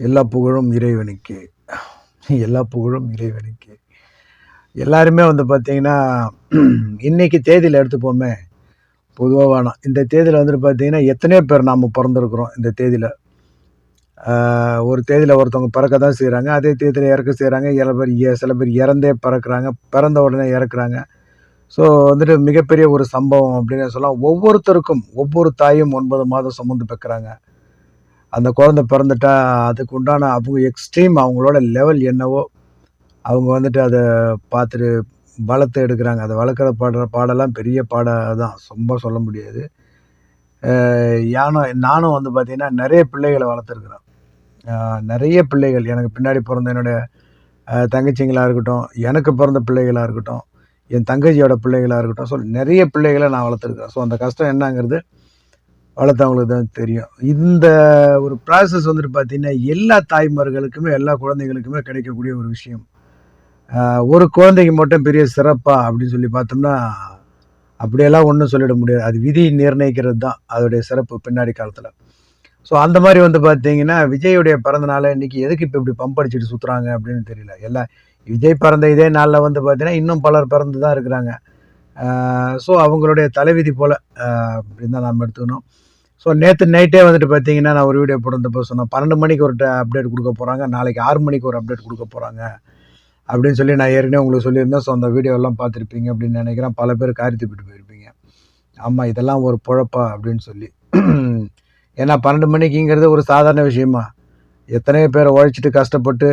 எல்லா புகழும் இறைவனுக்கு. எல்லா புகழும் இறைவனுக்கு. எல்லாருமே வந்து பார்த்தீங்கன்னா இன்னைக்கு தேதியில் எடுத்துப்போமே பொதுவாக வேணாம் இந்த தேதியில் வந்துட்டு பார்த்தீங்கன்னா எத்தனையோ பேர் நாம் பிறந்திருக்கிறோம் இந்த தேதியில். ஒரு தேதியில் ஒருத்தவங்க பிறக்க தான் செய்கிறாங்க அதே தேதியில் இறக்க செய்கிறாங்க சில பேர் சில பேர் இறந்தே பிறக்கிறாங்க பிறந்த உடனே இறக்குறாங்க. ஸோ வந்துட்டு மிகப்பெரிய ஒரு சம்பவம் அப்படின்னு சொல்லலாம். ஒவ்வொருத்தருக்கும் ஒவ்வொரு தாயும் ஒன்பது மாதம் சுமந்து பெக்கிறாங்க. அந்த குழந்தை பிறந்துட்டா அதுக்கு உண்டான அவங்க எக்ஸ்ட்ரீம் அவங்களோட லெவல் என்னவோ அவங்க வந்துட்டு அதை பார்த்துட்டு வளர்த்து எடுக்கிறாங்க. அதை வளர்க்குற பாடுற பாடெல்லாம் பெரிய பாட தான். ரொம்ப சொல்ல முடியாது. யானும் நானும் வந்து பார்த்திங்கன்னா நிறைய பிள்ளைகளை வளர்த்துருக்குறேன் நிறைய பிள்ளைகள். எனக்கு பின்னாடி பிறந்த என்னுடைய தங்கச்சிங்களாக இருக்கட்டும் எனக்கு பிறந்த பிள்ளைகளாக இருக்கட்டும் என் தங்கச்சியோட பிள்ளைகளாக இருக்கட்டும் ஸோ நிறைய பிள்ளைகளை நான் வளர்த்துருக்கேன் ஸோ அந்த கஷ்டம் என்னங்கிறது வளர்த்தவங்களுக்கு தான் தெரியும். இந்த ஒரு ப்ராசஸ் வந்துட்டு பார்த்தீங்கன்னா எல்லா தாய்மார்களுக்குமே எல்லா குழந்தைகளுக்குமே கிடைக்கக்கூடிய ஒரு விஷயம். ஒரு குழந்தைக்கு மட்டும் பெரிய சிறப்பா அப்படின்னு சொல்லி பார்த்தோம்னா அப்படியெல்லாம் ஒன்றும் சொல்லிட முடியாது. அது விதி நிர்ணயிக்கிறது தான் அதோடைய சிறப்பு பின்னாடி காலத்தில். ஸோ அந்த மாதிரி வந்து பார்த்தீங்கன்னா விஜயுடைய பிறந்த நாளை இன்றைக்கி எதுக்கு இப்போ இப்படி பம்ப் அடிச்சுட்டு சுற்றுறாங்க அப்படின்னு தெரியல. எல்லாம் விஜய் பிறந்த இதே நாளில் வந்து பார்த்தீங்கன்னா இன்னும் பலர் பிறந்து தான் இருக்கிறாங்க ஸோ அவங்களுடைய தலைவிதி போல் அப்படின்னு தான் நம்ம எடுத்துக்கணும். ஸோ நேற்று நைட்டே வந்துட்டு பார்த்தீங்கன்னா நான் ஒரு வீடியோ போட்டிருந்தப்போ சொன்னேன் பன்னெண்டு மணிக்கு ஒரு அப்டேட் கொடுக்க போகிறாங்க நாளைக்கு ஆறு மணிக்கு ஒரு அப்டேட் கொடுக்க போகிறாங்க அப்படின்னு சொல்லி நான் ஏற்கனவே உங்களுக்கு சொல்லியிருந்தேன். ஸோ அந்த வீடியோலாம் பார்த்துருப்பீங்க அப்படின்னு நினைக்கிறேன். பல பேர் காரி துப்பிட்டு போயிருப்பீங்க. ஆமாம் இதெல்லாம் ஒரு புழப்பா அப்படின்னு சொல்லி. ஏன்னா பன்னெண்டு மணிக்குங்கிறது ஒரு சாதாரண விஷயமா? எத்தனையோ பேர் உழைச்சிட்டு கஷ்டப்பட்டு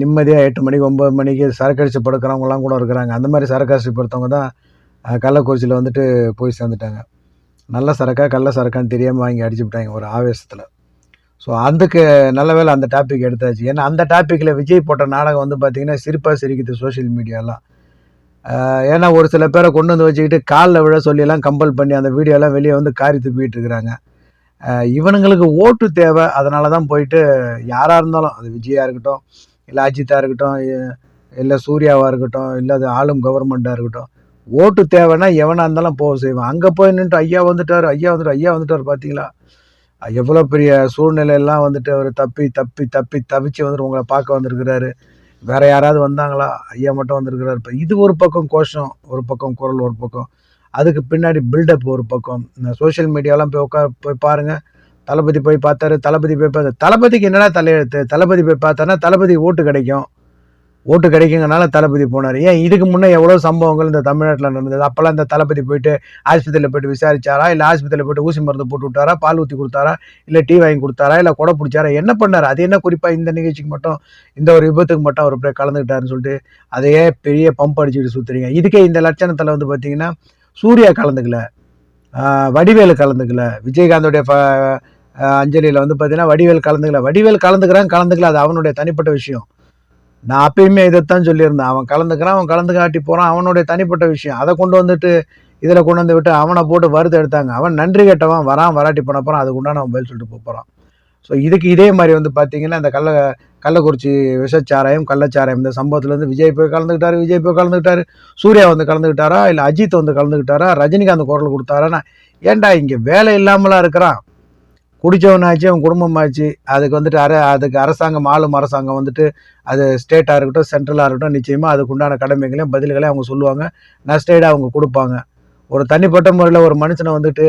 நிம்மதியாக எட்டு மணிக்கு ஒம்பது மணிக்கு சரக்கடிச்சு படுக்கிறவங்களாம் கூட இருக்கிறாங்க. அந்த மாதிரி சரக்கடிச்சு படுத்தவங்க தான் கள்ளக்குறிச்சியில் வந்துட்டு போய் சேர்ந்துட்டாங்க. நல்ல சரக்கா கள்ள சரக்கான்னு தெரியாமல் வாங்கி அடிச்சு விட்டாங்க ஒரு ஆவேசத்தில். ஸோ அதுக்கு நல்ல வேலை அந்த டாபிக் எடுத்தாச்சு. ஏன்னா அந்த டாப்பிக்கில் விஜய் போட்ட நாடகம் வந்து பார்த்திங்கன்னா சிரிப்பாக சிரிக்குது சோஷியல் மீடியாலாம் ஏன்னா ஒரு சில பேரை கொண்டு வந்து வச்சுக்கிட்டு காலில் விழ சொல்லியெல்லாம் கம்பல் பண்ணி அந்த வீடியோலாம் வெளியே வந்து காரி துப்பிட்டு இருக்கிறாங்க. இவனுங்களுக்கு ஓட்டு தேவை. அதனால தான் போயிட்டு யாராக இருந்தாலும் அது விஜயாக இருக்கட்டும் இல்லை அஜித்தாக இருக்கட்டும் இல்லை சூர்யாவாக இருக்கட்டும் இல்லை அது ஆளும் கவர்மெண்ட்டாக இருக்கட்டும் ஓட்டு தேவைன்னா எவனாக இருந்தாலும் போக செய்வான். அங்கே போய் நின்றுட்டு ஐயா வந்துட்டார் ஐயா வந்துட்டு ஐயா வந்துட்டார் பார்த்தீங்களா எவ்வளோ பெரிய சூழ்நிலையெல்லாம் வந்துட்டு அவர் தப்பி தப்பி தப்பி தவிச்சு வந்துட்டு உங்களை பார்க்க வந்திருக்கிறாரு. வேற யாராவது வந்தாங்களா? ஐயா மட்டும் வந்திருக்கிறாரு. இப்போ இது ஒரு பக்கம் கோஷம் ஒரு பக்கம் குரல் ஒரு பக்கம். அதுக்கு பின்னாடி பில்டப் ஒரு பக்கம். இந்த சோஷியல் மீடியாலாம் போய் உட்கார் போய் பாருங்கள் தளபதி போய் பார்த்தாரு தளபதி போய் பார்த்தாரு. தளபதிக்கு என்னடா தலையெழுத்து? தளபதி போய் பார்த்தானா தளபதி ஓட்டு கிடைக்கும். ஓட்டு கிடைக்குங்கனால தளபதி போனார். ஏன் இதுக்கு முன்னே எவ்வளோ சம்பவங்கள் இந்த தமிழ்நாட்டில் நடந்தது? அப்போல்லாம் இந்த தளபதி போயிட்டு ஆஸ்பத்திரியில் போயிட்டு விசாரிச்சாரா? இல்லை ஆஸ்பத்திரியில் போயிட்டு ஊசி மருந்து போட்டு விட்டாரா? பால் ஊற்றி கொடுத்தாரா? இல்லை டீ வாங்கி கொடுத்தாரா? இல்லை கொடை பிடிச்சாரா? என்ன பண்ணார்? அது என்ன குறிப்பாக இந்த நிகழ்ச்சிக்கு மட்டும் இந்த ஒரு விபத்துக்கு மட்டும் அவர் போய் கலந்துக்கிட்டாருன்னு சொல்லிட்டு அதையே பெரிய பம்ப் அடிச்சுட்டு சுற்றுறீங்க இதுக்கே இந்த லட்சணத்தில் வந்து பார்த்தீங்கன்னா சூர்யா கலந்துக்கல. வடிவேலு கலந்துக்கல. விஜயகாந்தோடைய அஞ்சலியில் வந்து பார்த்தீங்கன்னா வடிவேல் கலந்துக்கல. வடிவேல் கலந்துக்கிறான் கலந்துக்கல. அது அவனுடைய தனிப்பட்ட விஷயம். நான் அப்பயுமே இதைத்தான் சொல்லியிருந்தேன். அவன் கலந்துக்கிறான் அவன் கலந்துக்காட்டி போகிறான் அவனுடைய தனிப்பட்ட விஷயம். அதை கொண்டு வந்துட்டு இதில் கொண்டு வந்து விட்டு அவனை போட்டு வறுத்து எடுத்தாங்க. அவன் நன்றி கேட்டவன் வரான் வராட்டி பண்ண போகிறான் உண்டான அவன் பதில் சொல்லிட்டு போகிறான் ஸோ இதுக்கு இதே மாதிரி வந்து பார்த்தீங்கன்னா இந்த கள்ள கள்ளக்குறிச்சி விஷச்சாராயம் கள்ளச்சாராயம் இந்த சம்பவத்தில் வந்து விஜய் போய் கலந்துக்கிட்டாரு விஜய் போய் கலந்துக்கிட்டாரு சூர்யா வந்து கலந்துக்கிட்டாரா இல்லை அஜித் வந்து கலந்துக்கிட்டாரா ரஜினிகாந்த் குரல் கொடுத்தாரா ஏன்டா இங்கே வேலை இல்லாமலாம் இருக்கிறான்? குடித்தவனாச்சு அவன் குடும்பமாச்சு. அதுக்கு வந்துட்டு அர அதுக்கு அரசாங்கம் ஆளும் அரசாங்கம் வந்துட்டு அது ஸ்டேட்டாக இருக்கட்டும் சென்ட்ரலாக இருக்கட்டும் நிச்சயமாக அதுக்கு உண்டான கடமைகளையும் பதில்களையும் அவங்க சொல்லுவாங்க. நஷ்டஈடாக அவங்க கொடுப்பாங்க. ஒரு தனிப்பட்ட முறையில் ஒரு மனுஷனை வந்துட்டு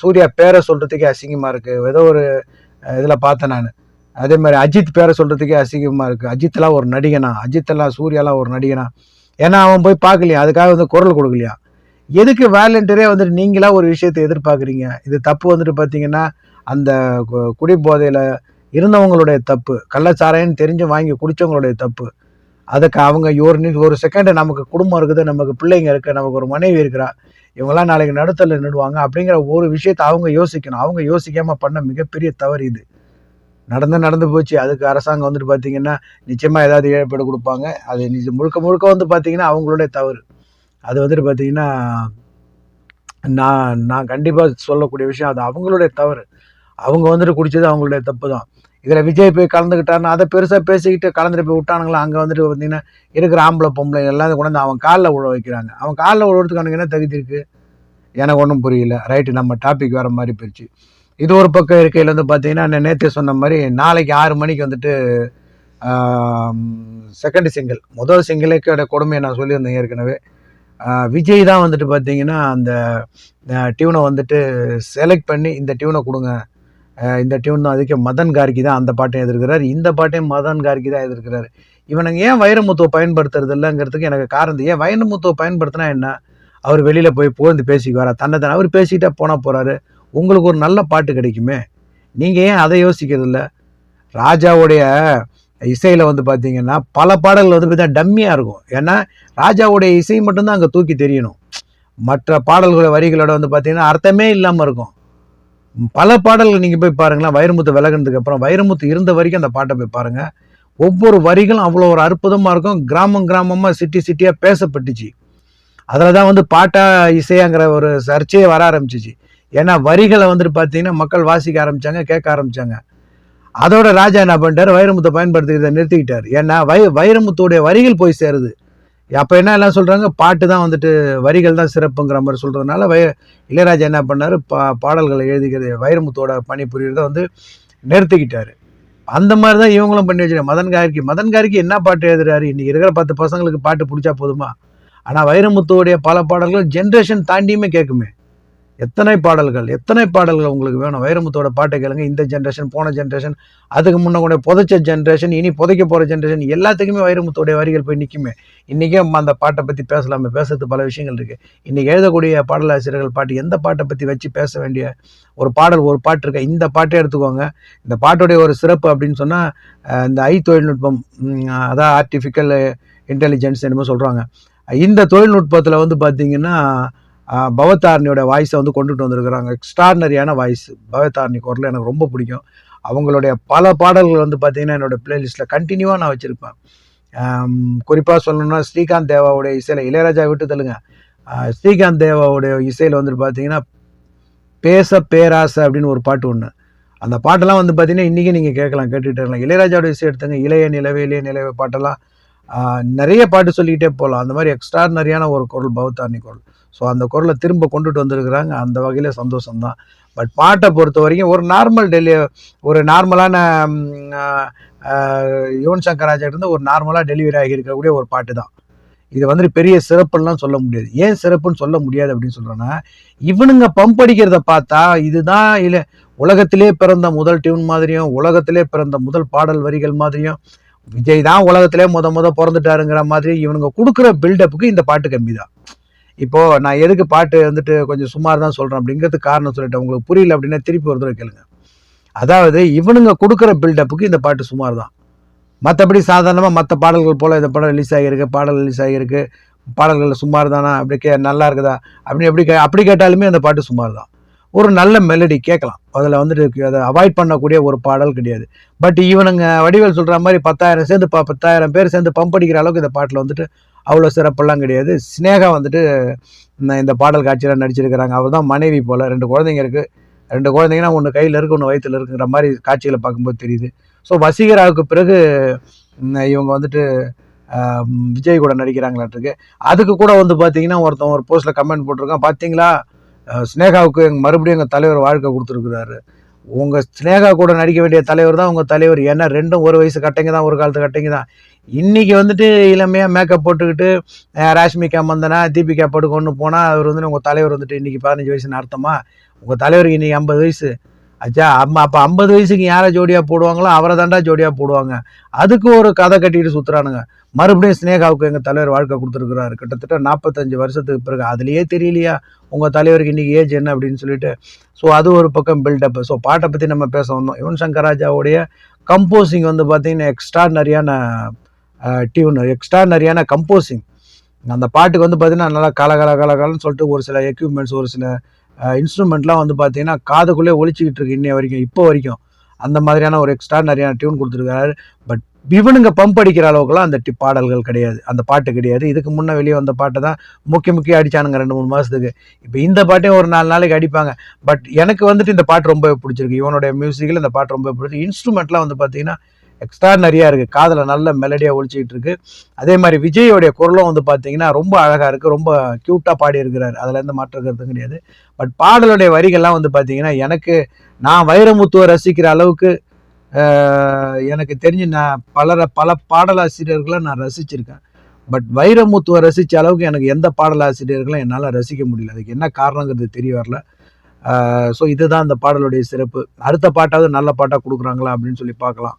சூர்யா பேரை சொல்கிறதுக்கே அசிங்கமாக இருக்குது ஏதோ ஒரு இதில் பார்த்தேன் நான். அதே மாதிரி அஜித் பேரை சொல்கிறதுக்கே அசிங்கமாக இருக்குது அஜித்லாம் ஒரு நடிகனா? அஜித்தெல்லாம் சூர்யாலாம் ஒரு நடிகனா? ஏன்னா அவன் போய் பார்க்கலையா? அதுக்காக வந்து குரல் கொடுக்கலையா? எதுக்கு வேலண்டரே வந்துட்டு நீங்களா ஒரு விஷயத்தை எதிர்பார்க்குறீங்க? இது தப்பு வந்துட்டு பார்த்தீங்கன்னா அந்த கு- குடி போதையில் இருந்தவங்களுடைய தப்பு கள்ளச்சாராயம் தெரிஞ்சு வாங்கி குடித்தவங்களுடைய தப்பு. அதுக்கு அவங்க ஒரு நி ஒரு செகண்டு நமக்கு குடும்பம் இருக்குது நமக்கு பிள்ளைங்க இருக்குது நமக்கு ஒரு மனைவி இருக்கிறா இவங்களாம் நாளைக்கு நடுத்தல நிடுவாங்க அப்படிங்கிற ஒரு விஷயத்தை அவங்க யோசிக்கணும். அவங்க யோசிக்காமல் பண்ண மிகப்பெரிய தவறு இது. நடந்து நடந்து போச்சு. அதுக்கு அரசாங்கம் வந்துட்டு பார்த்தீங்கன்னா நிச்சயமாக ஏதாவது இழப்பீடு கொடுப்பாங்க. அது முழுக்க முழுக்க வந்து பார்த்தீங்கன்னா அவங்களுடைய தவறு. அது வந்துட்டு பார்த்தீங்கன்னா நான் நான் கண்டிப்பாக சொல்லக்கூடிய விஷயம் அது அவங்களுடைய தவறு. அவங்க வந்துட்டு குடித்தது அவங்களுடைய தப்பு தான் இதில் விஜய் போய் கலந்துக்கிட்டாருன்னு அதை பெருசாக பேசிக்கிட்டு கலந்துட்டு போய் விட்டானுங்களா? அங்கே வந்துட்டு பார்த்தீங்கன்னா இருக்கிற ஆம்பளை பொம்பளை எல்லாம் கொண்டு வந்து அவன் காலில் விழ வைக்கிறாங்க. அவன் காலில் உழவுறதுக்கு அவனுக்கு என்ன தகுதி இருக்குது எனக்கு ஒன்றும் புரியல. ரைட்டு நம்ம டாபிக் வேறு மாதிரி போயிடுச்சு இது ஒரு பக்கம் இருக்கையில் வந்து பார்த்தீங்கன்னா நேற்று சொன்ன மாதிரி நாளைக்கு ஆறு மணிக்கு வந்துட்டு செகண்ட் சிங்கிள் முதல் சிங்கிளுக்கோட கொடுமையை நான் சொல்லியிருந்தேன் ஏற்கனவே. விஜய் தான் வந்துட்டு பார்த்தீங்கன்னா அந்த டியூனை வந்துட்டு செலக்ட் பண்ணி இந்த டியூனை கொடுங்க. இந்த டியூன் தான் அதுக்கே மதன் கார்கி தான் அந்த பாட்டையும் எதிர்க்கிறார். இந்த பாட்டையும் மதன் கார்கி தான் எதிர்க்கிறார். இவனுங்க ஏன் வைரமுத்துவை பயன்படுத்துறது இல்லைங்கிறதுக்கு எனக்கு காரணம் ஏன் வைரமுத்துவை பயன்படுத்தினா என்ன? அவர் வெளியில் போய் புகழ்ந்து பேசிக்குவாரா? தன்னை தான் அவர் பேசிக்கிட்டே போனால் போகிறாரு உங்களுக்கு ஒரு நல்ல பாட்டு கிடைக்குமே. நீங்கள் ஏன் அதை யோசிக்கிறதில்ல? ராஜாவுடைய இசையில் வந்து பார்த்திங்கன்னா பல பாடல்கள் வந்து பார்த்தீங்கன்னா டம்மியாக இருக்கும். ஏன்னா ராஜாவுடைய இசை மட்டும்தான் அங்கே தூக்கி தெரியணும். மற்ற பாடல்களோட வரிகளோட வந்து பார்த்தீங்கன்னா அர்த்தமே இல்லாமல் இருக்கும். பல பாடல்கள் நீங்கள் போய் பாருங்களேன் வைரமுத்து விலகினதுக்கு அப்புறம் வைரமுத்து இருந்த வரைக்கும் அந்த பாட்டை போய் பாருங்கள் ஒவ்வொரு வரிகளும் அவ்வளோ ஒரு அற்புதமாக இருக்கும். கிராமம் கிராமமாக சிட்டி சிட்டியாக பேசப்பட்டுச்சு. அதில் தான் வந்து பாட்டா இசையாங்கிற ஒரு சர்ச்சையே வர ஆரம்பிச்சிச்சு. ஏன்னா வரிகளை வந்துட்டு பார்த்தீங்கன்னா மக்கள் வாசிக்க ஆரம்பிச்சாங்க கேட்க ஆரம்பிச்சாங்க. அதோட ராஜா என்ன பண்ணிட்டார்? வைரமுத்தை பயன்படுத்திக்கிறத நிறுத்திக்கிட்டார். ஏன்னா வை வைரமுத்துடைய வரிகள் போய் சேருது. அப்போ என்ன எல்லாம் சொல்கிறாங்க பாட்டு தான் வந்துட்டு வரிகள் தான் சிறப்புங்கிற மாதிரி சொல்கிறதுனால வை இளையராஜா என்ன பண்ணார்? பா பாடல்களை எழுதிக்கிறது வைரமுத்தோட பணிபுரியறதை வந்து நிறுத்திக்கிட்டார். அந்த மாதிரி தான் இவங்களும் பண்ணி வச்சிருக்காங்க மதன் கார்கி மதன் கார்கி என்ன பாட்டு எழுதுறாரு? இன்றைக்கி இருக்கிற பத்து பசங்களுக்கு பாட்டு பிடிச்சா போதுமா? ஆனால் வைரமுத்துவோடைய பல பாடல்கள் ஜென்ரேஷன் தாண்டியுமே கேட்குமே. எத்தனை பாடல்கள் எத்தனை பாடல்கள் உங்களுக்கு வேணும்? வைரமுத்தோட பாட்டை கேளுங்க. இந்த ஜென்ரேஷன் போன ஜென்ரேஷன் அதுக்கு முன்ன கூட புதைச்ச ஜென்ரேஷன் இனி புதைக்க போகிற ஜென்ரேஷன் எல்லாத்துக்குமே வைரமுத்தோடைய வரிகள் போய் நிற்குமே இன்றைக்கே அந்த பாட்டை பற்றி பேசலாமே. பேசுறது பல விஷயங்கள் இருக்குது இன்றைக்கி எழுதக்கூடிய பாடலாசிரியர்கள் பாட்டு எந்த பாட்டை பற்றி வச்சு பேச வேண்டிய ஒரு பாடல் ஒரு பாட்டு இருக்க? இந்த பாட்டே எடுத்துக்கோங்க. இந்த பாட்டுடைய ஒரு சிறப்பு அப்படின்னு சொன்னால் இந்த ஐ தொழில்நுட்பம் அதான் ஆர்டிஃபிக்கல் இன்டெலிஜென்ஸ் என்னமோ சொல்கிறாங்க இந்த தொழில்நுட்பத்தில் வந்து பார்த்தீங்கன்னா பவதாரணியோட வாய்ஸை வந்து கொண்டுட்டு வந்திருக்கிறாங்க. எக்ஸ்ட்ராடனரியான வாய்ஸ் பவதாரணி குரல் எனக்கு ரொம்ப பிடிக்கும். அவங்களுடைய பல பாடல்கள் வந்து பார்த்தீங்கன்னா என்னோடய பிளேலிஸ்ட்டில் கண்டினியூவாக நான் வச்சுருப்பேன். குறிப்பாக சொல்லணும்னா ஸ்ரீகாந்த் தேவாவுடைய இசையில் இளையராஜா விட்டு தள்ளுங்க. ஸ்ரீகாந்த் தேவாவுடைய இசையில் வந்துட்டு பார்த்தீங்கன்னா பேச பேராசை அப்படின்னு ஒரு பாட்டு ஒன்று அந்த பாட்டெல்லாம் வந்து பார்த்தீங்கன்னா இன்றைக்கி நீங்கள் கேட்கலாம் கேட்டுகிட்டே இருக்கலாம். இளையராஜாவோட இசை எடுத்துங்க. இளைய நிலவே இளைய நிலவே பாட்டெல்லாம் நிறைய பாட்டு சொல்லிக்கிட்டே போகலாம் அந்த மாதிரி எக்ஸ்ட்ராடனரியான ஒரு குரல் பௌத்தாரணி குரல். ஸோ அந்த குரலை திரும்ப கொண்டுட்டு வந்திருக்கிறாங்க. அந்த வகையில் சந்தோஷம்தான். பட் பாட்டை பொறுத்த வரைக்கும் ஒரு நார்மல் டெலி ஒரு நார்மலான யுவன் சங்கர் ராஜா ஒரு நார்மலாக டெலிவரி ஆகியிருக்கக்கூடிய ஒரு பாட்டு தான் இது வந்துட்டு பெரிய சிறப்புலாம் சொல்ல முடியாது. ஏன் சிறப்புன்னு சொல்ல முடியாது அப்படின்னு சொல்கிறேன்னா இவனுங்க பம்ப் அடிக்கிறத பார்த்தா இதுதான் இல்லை உலகத்திலே பிறந்த முதல் டியூன் மாதிரியும் உலகத்திலே பிறந்த முதல் பாடல் வரிகள் மாதிரியும் விஜய் தான் உலகத்திலே முத முத பிறந்துட்டாருங்கிற மாதிரி இவனுங்க கொடுக்குற பில்டப்புக்கு இந்த பாட்டு கம்மி தான் இப்போ நான் எதுக்கு பாட்டு வந்துட்டு கொஞ்சம் சுமார் தான் சொல்றேன் அப்படிங்கிறதுக்கு காரணம் சொல்லிட்டேன். உங்களுக்கு புரியல அப்படின்னா திருப்பி ஒரு தடவை கேளுங்க. அதாவது இவனுங்க கொடுக்குற பில்டப்புக்கு இந்த பாட்டு சுமார் தான். மற்றபடி சாதாரணமாக மற்ற பாடல்கள் போல் இந்த படம் ரிலீஸ் ஆகியிருக்கு பாடல் ரிலீஸ் ஆகியிருக்கு. பாடல்கள் சுமார் தானா? அப்படி கே நல்லா இருக்குதா? அப்படின்னு எப்படி கே அப்படி கேட்டாலுமே அந்த பாட்டு சுமார் தான். ஒரு நல்ல மெலடி கேட்கலாம். அதில் வந்துட்டு அதை அவாய்ட் பண்ணக்கூடிய ஒரு பாடல் கிடையாது. பட் இவனுங்க வடிவேல் சொல்கிற மாதிரி பத்தாயிரம் சேர்ந்து ப பத்தாயிரம் பேர் சேர்ந்து பம்ப் அடிக்கிற அளவுக்கு இந்த பாட்டில் வந்துட்டு அவ்வளோ சிறப்பெல்லாம் கிடையாது. ஸ்னேகா வந்துட்டு இந்த- இந்த பாடல் காட்சியில் நடிச்சிருக்கிறாங்க. அவர் தான் மனைவி போல். ரெண்டு குழந்தைங்க இருக்குது ரெண்டு குழந்தைங்கன்னா ஒன்று கையில் இருக்குது ஒன்று வயிற்றில் இருக்குங்கிற மாதிரி காட்சிகளை பார்க்கும்போது தெரியுது. ஸோ வசீகராவுக்கு பிறகு இவங்க வந்துட்டு விஜய் கூட நடிக்கிறாங்களாட்டிருக்கு அதுக்கு கூட வந்து பார்த்தீங்கன்னா ஒருத்தன் ஒரு போஸ்ட்டில் கமெண்ட் போட்டிருக்கான். பார்த்தீங்களா ஸ்னேகாவுக்கு எங்கள் மறுபடியும் எங்கள் தலைவர் வாழ்க்கை கொடுத்துருக்குறாரு. உங்கள் ஸ்னேகா கூட நடிக்க வேண்டிய தலைவர் தான் உங்கள் தலைவர். ஏன்னா ரெண்டும் ஒரு வயசு கட்டைங்க தான் ஒரு காலத்து கட்டைங்க தான். இன்றைக்கி வந்துட்டு இளமையாக மேக்கப் போட்டுக்கிட்டு ராஷ்மிகா மந்தனா தீபிகா படுகொன்னு போனால் அவர் வந்து உங்கள் தலைவர் வந்துட்டு இன்றைக்கி பதினஞ்சு வயசுன்னு அர்த்தமா? உங்கள் தலைவருக்கு இன்றைக்கி ஐம்பது வயசு. அச்சா அம்மா அப்போ ஐம்பது வயசுக்கு யாரை ஜோடியாக போடுவாங்களோ அவரை தாண்டா ஜோடியாக போடுவாங்க. அதுக்கு ஒரு கதை கட்டிட்டு சுற்றுறானுங்க மறுபடியும் ஸ்னேகாவுக்கு எங்கள் தலைவர் வாழ்க்கை கொடுத்துருக்குறாரு. கிட்டத்தட்ட நாற்பத்தஞ்சு வருஷத்துக்கு பிறகு. அதுலேயே தெரியலையா? உங்கள் தலைவருக்கு இன்றைக்கி ஏஜ் என்ன அப்படின்னு சொல்லிட்டு. ஸோ அது ஒரு பக்கம் பில்டப் ஸோ பாட்டை பற்றி நம்ம பேச வந்தோம். யுவன் சங்கர் ராஜாவுடைய கம்போசிங் வந்து பார்த்திங்கன்னா எக்ஸ்ட்ராடனரியான டியூன் எக்ஸ்ட்ராடனரியான கம்போசிங் அந்த பாட்டுக்கு வந்து பார்த்திங்கன்னா நல்லா கல கல கல கலன்னு சொல்லிட்டு ஒரு சில எக்யூப்மெண்ட்ஸ் ஒரு சில இன்ஸ்ட்ருமெண்ட்லாம் வந்து பார்த்தீங்கன்னா காதுக்குள்ளே ஒழிச்சிக்கிட்டு இருக்கு இன்னைய வரைக்கும் இப்போ வரைக்கும். அந்த மாதிரியான ஒரு எக்ஸ்ட்ரா நிறையா டியூன் கொடுத்துருக்காரு. பட் இவனுங்க பம்ப் அடிக்கிற அளவுக்குலாம் அந்த டி பாடல்கள் கிடையாது. அந்த பாட்டு கிடையாது. இதுக்கு முன்னே வெளியே வந்த பாட்டை தான் முக்கிய முக்கிய அடித்தானுங்க ரெண்டு மூணு மாதத்துக்கு இப்போ இந்த பாட்டையும் ஒரு நாலு நாளைக்கு அடிப்பாங்க. பட் எனக்கு வந்துட்டு இந்த பாட்டு ரொம்ப பிடிச்சிருக்கு. இவனுடைய மியூசிக்கில் இந்த பாட்டு ரொம்ப பிடிச்சிருக்கு. இன்ஸ்ட்ருமெண்ட்லாம் வந்து பார்த்தீங்கன்னா எக்ஸ்ட்ரா நிறையா இருக்குது காதில் நல்ல மெலடியாக ஒழிச்சிக்கிட்டு இருக்கு. அதே மாதிரி விஜயோடைய குரலும் வந்து பார்த்தீங்கன்னா ரொம்ப அழகாக இருக்குது ரொம்ப க்யூட்டாக பாடி இருக்கிறார் அதில் எந்த மாற்றம் கருத்தும் கிடையாது. பட் பாடலுடைய வரிகள்லாம் வந்து பார்த்தீங்கன்னா எனக்கு நான் வைரமுத்துவை ரசிக்கிற அளவுக்கு எனக்கு தெரிஞ்சு நான் பலர பல பாடலாசிரியர்களை நான் ரசிச்சிருக்கேன். பட் வைரமுத்துவை ரசித்த அளவுக்கு எனக்கு எந்த பாடலாசிரியர்களும் என்னால் ரசிக்க முடியல. அதுக்கு என்ன காரணங்கிறது தெரிய வரல. ஸோ இதுதான் அந்த பாடலுடைய சிறப்பு. அடுத்த பாட்டாவது நல்ல பாட்டாக கொடுக்குறாங்களா அப்படின்னு சொல்லி பார்க்கலாம்.